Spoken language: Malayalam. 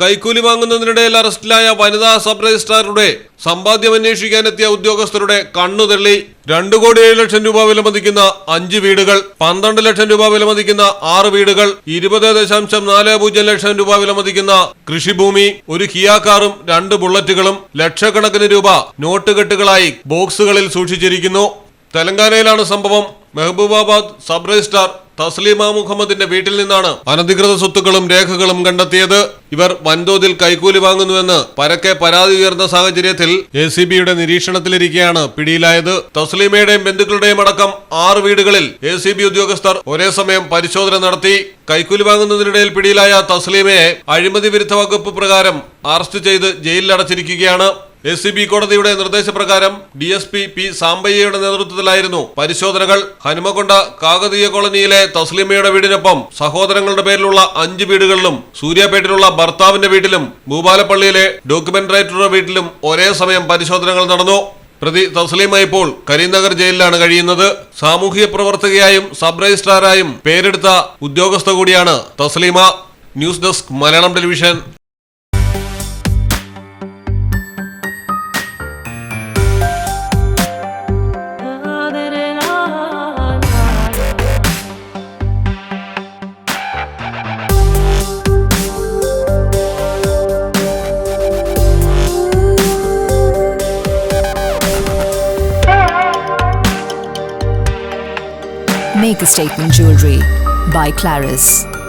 കൈക്കൂലി വാങ്ങുന്നതിനിടയിൽ അറസ്റ്റിലായ വനിതാ സബ് രജിസ്ട്രാറുടെ സമ്പാദ്യം അന്വേഷിക്കാനെത്തിയ ഉദ്യോഗസ്ഥരുടെ കണ്ണു തള്ളി. രണ്ടു കോടി ഏഴ് ലക്ഷം രൂപ വിലമതിക്കുന്ന അഞ്ച് വീടുകൾ പന്ത്രണ്ട് ലക്ഷം രൂപ വിലമതിക്കുന്ന ആറ് വീടുകൾ ഇരുപത് ദശാംശം നാല് പൂജ്യം ലക്ഷം രൂപ വിലമതിക്കുന്ന കൃഷിഭൂമി ഒരു കാറും രണ്ട് ബുള്ളറ്റുകളും ലക്ഷക്കണക്കിന് രൂപ നോട്ടുകെട്ടുകളായി ബോക്സുകളിൽ സൂക്ഷിച്ചിരിക്കുന്നു. തെലങ്കാനയിലാണ് സംഭവം. മെഹബൂബാബാദ് സബ് രജിസ്ട്രാർ തസ്ലീമ മുഹമ്മദിന്റെ വീട്ടിൽ നിന്നാണ് അനധികൃത സ്വത്തുക്കളും രേഖകളും കണ്ടെത്തിയത്. ഇവർ വൻതോതിൽ കൈക്കൂലി വാങ്ങുന്നുവെന്ന് പരക്കെ പരാതി ഉയർന്ന സാഹചര്യത്തിൽ എ സി ബിയുടെ നിരീക്ഷണത്തിലിരിക്കെയാണ് പിടിയിലായത്. തസ്ലീമയുടെയും ബന്ധുക്കളുടെയും അടക്കം ആറ് വീടുകളിൽ എ സി ബി ഉദ്യോഗസ്ഥർ ഒരേ സമയം പരിശോധന നടത്തി. കൈക്കൂലി വാങ്ങുന്നതിനിടയിൽ പിടിയിലായ തസ്ലീമയെ അഴിമതി വിരുദ്ധ വകുപ്പ് പ്രകാരം അറസ്റ്റ് ചെയ്ത് ജയിലിലടച്ചിരിക്കുകയാണ്. എസ് സി ബി കോടതിയുടെ നിർദ്ദേശപ്രകാരം ഡി എസ് പി പി സാമ്പയ്യയുടെ നേതൃത്വത്തിലായിരുന്നു പരിശോധനകൾ. ഹനുമകൊണ്ട കാകതീയ കോളനിയിലെ തസ്ലിമയുടെ വീടിനൊപ്പം സഹോദരങ്ങളുടെ പേരിലുള്ള അഞ്ച് വീടുകളിലും സൂര്യാപേട്ടിലുള്ള ഭർത്താവിന്റെ വീട്ടിലും ഭൂപാലപ്പള്ളിയിലെ ഡോക്യുമെന്റ് റൈറ്ററുടെ വീട്ടിലും ഒരേ സമയം പരിശോധനകൾ നടന്നു. പ്രതി തസ്ലീമ ഇപ്പോൾ കരീംനഗർ ജയിലിലാണ് കഴിയുന്നത്. സാമൂഹിക പ്രവർത്തകയായും സബ് രജിസ്ട്രാറായും പേരെടുത്ത ഉദ്യോഗസ്ഥ കൂടിയാണ് Taslima. News desk Malayalam television. Make a statement jewelry by Claris.